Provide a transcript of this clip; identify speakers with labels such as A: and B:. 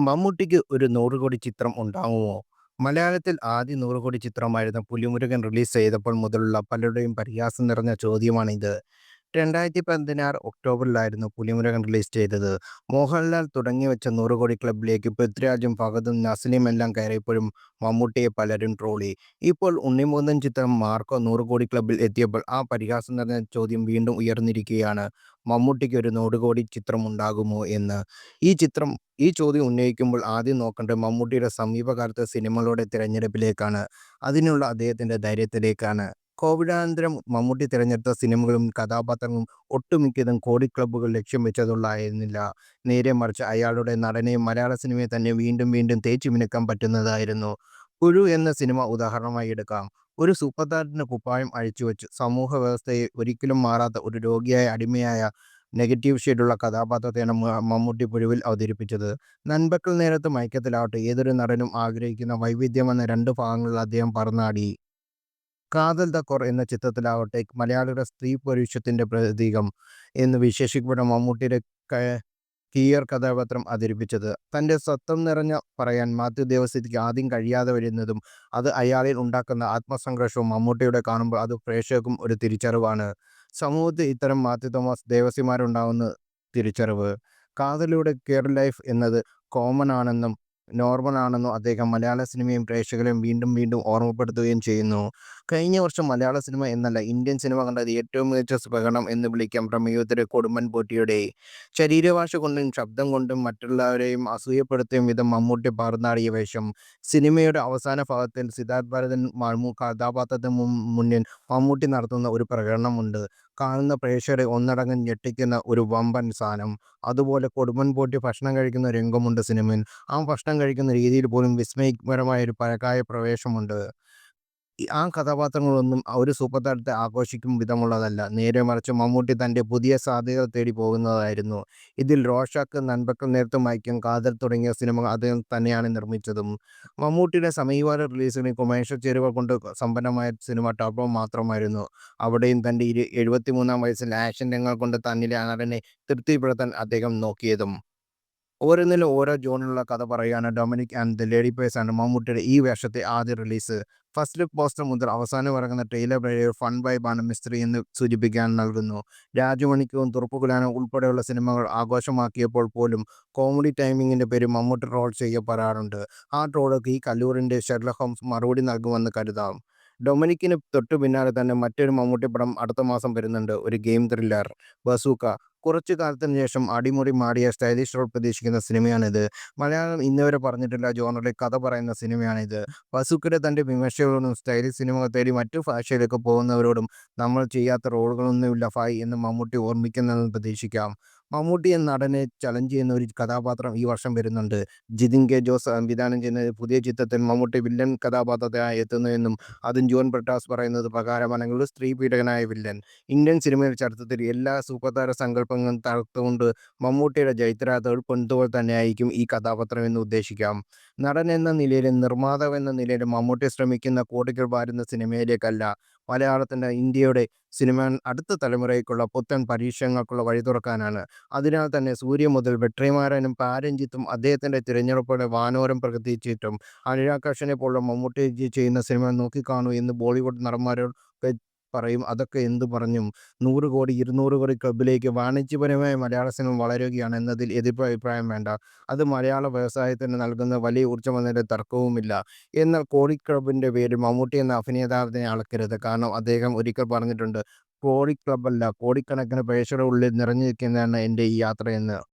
A: മമ്മൂട്ടിക്ക് ഒരു നൂറ് കോടി ചിത്രം ഉണ്ടാകുമോ? മലയാളത്തിൽ ആദ്യ നൂറ് കോടി ചിത്രമായിരുന്ന പുലിമുരുകൻ റിലീസ് ചെയ്തപ്പോൾ മുതലുള്ള പലരുടെയും പരിഹാസം നിറഞ്ഞ ചോദ്യമാണിത്. 2016 ഒക്ടോബറിലായിരുന്നു പുലിമുരുകൻ റിലീസ് ചെയ്തത്. മോഹൻലാൽ തുടങ്ങിവെച്ച 100 കോടി ക്ലബിലേക്ക് പൃഥ്വിരാജും ഫഹദും എല്ലാം കയറിയപ്പോഴും മമ്മൂട്ടിയെ പലരും ട്രോളി. ഇപ്പോൾ ഉണ്ണിമുകുന്ദൻ ചിത്രം മാർക്കോ 100 കോടി ക്ലബിൽ എത്തിയപ്പോൾ ആ പരിഹാസം നിറഞ്ഞ ചോദ്യം വീണ്ടും ഉയർന്നിരിക്കുകയാണ്. മമ്മൂട്ടിക്ക് ഒരു 100 കോടി ചിത്രമുണ്ടാകുമോ എന്ന്. ഈ ചിത്രം ഈ ചോദ്യം ഉന്നയിക്കുമ്പോൾ ആദ്യം നോക്കേണ്ടത് മമ്മൂട്ടിയുടെ സമീപകാലത്തെ സിനിമകളുടെ തിരഞ്ഞെടുപ്പിലേക്കാണ്. അതിനുള്ള അദ്ദേഹത്തിന്റെ ധൈര്യത്തിലേക്കാണ്. കോവിഡാനന്തരം മമ്മൂട്ടി തിരഞ്ഞെടുത്ത സിനിമകളും കഥാപാത്രങ്ങളും ഒട്ടുമിക്കതും കോടി ക്ലബ്ബുകൾ ലക്ഷ്യം വെച്ചതുള്ളായിരുന്നില്ല നേരെ മറിച്ച് അയാളുടെ നടനെയും മലയാള സിനിമയെ തന്നെ വീണ്ടും വീണ്ടും തേച്ചു മിനുക്കാൻ പറ്റുന്നതായിരുന്നു. 'പുഴു' എന്ന സിനിമ ഉദാഹരണമായി എടുക്കാം. ഒരു സൂപ്പർതാരന്റെ കുപ്പായം അഴിച്ചുവെച്ച് സമൂഹവ്യവസ്ഥയിൽ ഒരിക്കലും മാറാത്ത ഒരു രോഗിയായ അടിമയായ നെഗറ്റീവ് ഷെയ്ഡുള്ള കഥാപാത്രത്തെയാണ് മമ്മൂട്ടി 'പുഴു'വിൽ അവതരിപ്പിച്ചത്. നൻപക്കൽ നേരത്ത് മയക്കത്തിലാവട്ടെ ഏതൊരു നടനും ആഗ്രഹിക്കുന്ന വൈവിധ്യമെന്ന രണ്ട് ഭാഗങ്ങളിൽ അദ്ദേഹം പറന്നാടി. 'കാതൽ തക്കോർ കോർ' എന്ന ചിത്രത്തിലാവട്ടെ മലയാളിയുടെ സ്ത്രീ സ്ത്രീപൗരുഷത്തിന്റെ പ്രതീകം എന്ന് വിശേഷിക്കപ്പെട്ട മമ്മൂട്ടിയുടെ കീയർ കഥാപാത്രം അതിരിപ്പിച്ചത് തന്റെ സ്വത്വം നിറഞ്ഞ പറയാൻ മാത്യു ദേവസ്യയ്ക്ക് ആദ്യം കഴിയാതെ വരുന്നതും അത് അയാളിൽ ഉണ്ടാക്കുന്ന ആത്മസംഘർഷവും മമ്മൂട്ടിയുടെ കാണുമ്പോൾ അത് പ്രേക്ഷകർക്കും ഒരു തിരിച്ചറിവാണ്. സമൂഹത്തിൽ ഇത്തരം മാത്യു തോമസ് ദേവസ്യമാരുണ്ടാകുമെന്ന തിരിച്ചറിവ്. കാതലിലൂടെ കെയർ ലൈഫ് എന്നത് കോമണാണെന്നും നോർമലാണെന്നും അദ്ദേഹം മലയാള സിനിമയും പ്രേക്ഷകരെയും വീണ്ടും വീണ്ടും ഓർമ്മപ്പെടുത്തുകയും ചെയ്യുന്നു. കഴിഞ്ഞ വർഷം മലയാള സിനിമ എന്നല്ല ഇന്ത്യൻ സിനിമ കണ്ടത് ഏറ്റവും മികച്ച പ്രകടനം എന്ന് വിളിക്കാം പ്രമേയത്തിലെ കൊടുമ്പൻ പോറ്റിയുടെ. ശരീരഭാഷ കൊണ്ടും ശബ്ദം കൊണ്ടും മറ്റുള്ളവരെയും അസൂയപ്പെടുത്തും വിധം മമ്മൂട്ടി പറന്നാടിയ വേഷം. സിനിമയുടെ അവസാന ഭാഗത്തിൽ സിദ്ധാർത്ഥ് ഭരതൻ കഥാപാത്രത്തിന് മുന്നിൽ മമ്മൂട്ടി നടത്തുന്ന ഒരു പ്രകടനമുണ്ട്. കാണുന്ന പ്രേക്ഷകരെ ഒന്നടങ്കം ഞെട്ടിക്കുന്ന ഒരു വമ്പൻ സാധനം. അതുപോലെ കൊടുമ്പൻ പോറ്റി ഭക്ഷണം കഴിക്കുന്ന രംഗമുണ്ട് സിനിമയിൽ. ആ ഭക്ഷണം കഴിക്കുന്ന രീതിയിൽ പോലും വിസ്മയകരമായ ഒരു പരകായ പ്രവേശമുണ്ട്. ആ കഥാപാത്രങ്ങളൊന്നും ഒരു സൂപ്പർ താരത്തെ ആഘോഷിക്കും വിധമുള്ളതല്ല. നേരെ മറിച്ച് മമ്മൂട്ടി തന്റെ പുതിയ സാധ്യതകൾ തേടി പോകുന്നതായിരുന്നു. ഇതിൽ 'റോഷാക്ക്', 'നൻപകൽ നേരത്ത് മയക്കം', 'കാതൽ' തുടങ്ങിയ സിനിമ അദ്ദേഹം തന്നെയാണ് നിർമ്മിച്ചതും. മമ്മൂട്ടിയുടെ സമീപകാല റിലീസുകളിൽ കൊമേഴ്ഷ്യൽ ചേരുവ കൊണ്ട് സമ്പന്നമായ സിനിമ ടോപ്പ് മാത്രമായിരുന്നു. അവിടെയും തന്റെ തന്റെ എഴുപത്തിമൂന്നാം വയസ്സിൽ ആക്ഷൻ രംഗങ്ങൾ കൊണ്ട് തന്നിലെ അനറിനെ തൃപ്തിപ്പെടുത്താൻ അദ്ദേഹം നോക്കിയതും. ഓരോന്നിലും ഓരോ ജോണിലുള്ള കഥ പറയുകയാണ് 'Dominic and the lady purse and മമ്മൂട്ടിയുടെ ഈ വർഷത്തെ ആദ്യ റിലീസ്. ഫസ്റ്റ് ലുക്ക് പോസ്റ്റർ മുതൽ അവസാനം ഇറങ്ങുന്ന ട്രെയിലർ വരെ ഫൺ വൈബ് ആണ് മിസ്ത്രി എന്ന് സൂചിപ്പിക്കാൻ നൽകുന്നു. രാജമാണിക്യവും തുറപ്പുകുലാനും ഉൾപ്പെടെയുള്ള സിനിമകൾ ആഘോഷമാക്കിയപ്പോൾ പോലും കോമഡി ടൈമിങ്ങിന്റെ പേര് മമ്മൂട്ടി റോൾ ചെയ്യപ്പെടാറുണ്ട്. ആ ട്രോളുകൾക്ക് ഈ കല്ലൂറിന്റെ 'ഷെർലക് ഹോംസ്' മറുപടി നൽകുമെന്ന് കരുതാം. ഡൊമിനിക്കിന് തൊട്ടു പിന്നാലെ തന്നെ മറ്റൊരു മമ്മൂട്ടി പടം അടുത്ത മാസം വരുന്നുണ്ട്. ഒരു ഗെയിം ത്രില്ലർ 'ബസൂക്ക'. കുറച്ചു കാലത്തിന് ശേഷം അടിമുടി മാടിയ സ്റ്റൈലിഷ് റോൾ പ്രതീക്ഷിക്കുന്ന സിനിമയാണിത്. മലയാളം ഇന്നുവരെ പറഞ്ഞിട്ടില്ല ജോണറിൽ കഥ പറയുന്ന സിനിമയാണിത്. വസുക്കിടെ തന്റെ വിമർശകരോടും സ്റ്റൈലിഷ് സിനിമകൾ തേടി മറ്റു ഭാഷയിലേക്ക് പോകുന്നവരോടും 'നമ്മൾ ചെയ്യാത്ത റോളുകളൊന്നുമില്ല ഫൈ എന്ന് മമ്മൂട്ടി ഓർമ്മിക്കുന്നെന്ന് പ്രതീക്ഷിക്കാം. മമ്മൂട്ടി എന്ന നടനെ ചലഞ്ച് ചെയ്യുന്ന ഒരു കഥാപാത്രം ഈ വർഷം വരുന്നുണ്ട്. ജിതിൻ കെ ജോസ് സംവിധാനം ചെയ്യുന്ന പുതിയ ചിത്രത്തിൽ മമ്മൂട്ടി വില്ലൻ കഥാപാത്രത്തിനായി എത്തുന്നുവെന്നും അതും ജോൺ പ്രട്ടാസ് പറയുന്നത് പ്രകാരമാണെങ്കിൽ സ്ത്രീ പീഡകനായ വില്ലൻ. ഇന്ത്യൻ സിനിമയുടെ ചരിത്രത്തിൽ എല്ലാ സൂപ്പർതാര സങ്കല്പങ്ങളും തകർത്തുകൊണ്ട് മമ്മൂട്ടിയുടെ ജൈത്രയാത്രയിൽ പൊൻതൂവൽ തന്നെയായിരിക്കും ഈ കഥാപാത്രം എന്ന് ഉദ്ദേശിക്കാം. നടൻ എന്ന നിലയിലും നിർമ്മാതാവ് എന്ന നിലയിലും മമ്മൂട്ടി ശ്രമിക്കുന്ന കോടികൾ വാരുന്ന സിനിമയിലേക്കല്ല, മലയാളത്തിന്റെ ഇന്ത്യയുടെ സിനിമ അടുത്ത തലമുറയ്ക്കുള്ള പുത്തൻ പരീക്ഷണങ്ങൾക്കുള്ള വഴി തുറക്കാനാണ്. അതിനാൽ തന്നെ 'സൂര്യ' മുതൽ വെട്രിമാരനും 'പാരഞ്ജിത്തും' അദ്ദേഹത്തിന്റെ തിരഞ്ഞെടുപ്പുകളെ വാനോരം പ്രകൃതിച്ചിട്ടും അനുരാഗ് കശ്യപിനെ പോലുള്ള മമ്മൂട്ടി ചെയ്യുന്ന സിനിമ നോക്കിക്കാണൂ എന്ന് ബോളിവുഡ് നടന്മാരൊക്കെ പറയും അതൊക്കെ എന്തു പറഞ്ഞും. നൂറ് കോടി, ഇരുന്നൂറ് കോടി ക്ലബിലേക്ക് വാണിജ്യപരമായ മലയാള സിനിമ വളരുകയാണ് എന്നതിൽ എതിരഭിപ്രായം വേണ്ട. അത് മലയാള വ്യവസായത്തിന് നൽകുന്ന വലിയ ഊർജമെന്നതിന്റെ തർക്കവുമില്ല. എന്നാൽ കോഴി ക്ലബിന്റെ പേര് മമ്മൂട്ടി എന്ന അഭിനേതാവിനെ അളക്കരുത്. കാരണം അദ്ദേഹം ഒരിക്കൽ പറഞ്ഞിട്ടുണ്ട് 'കോടി ക്ലബ്ബല്ല കോടിക്കണക്കിന് പ്രേക്ഷകരുടെ ഉള്ളിൽ നിറഞ്ഞു നിൽക്കുന്നതാണ് എന്റെ ഈ യാത്ര' എന്ന്.